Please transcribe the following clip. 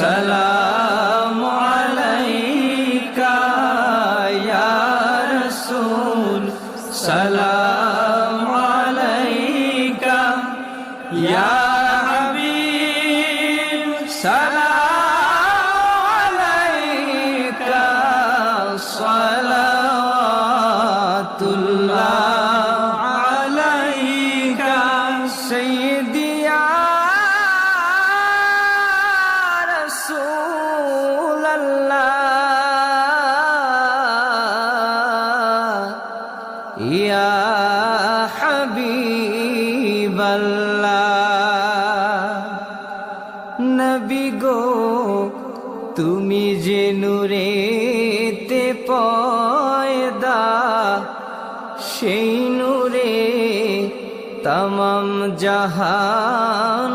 السلام عليك يا رسول سلام عليك يا حبيب سلام ইয়া হাবিবাল্লাহ নবী গো তুমি যে নূরেতে পয়দা সেই নূরে তমাম জাহান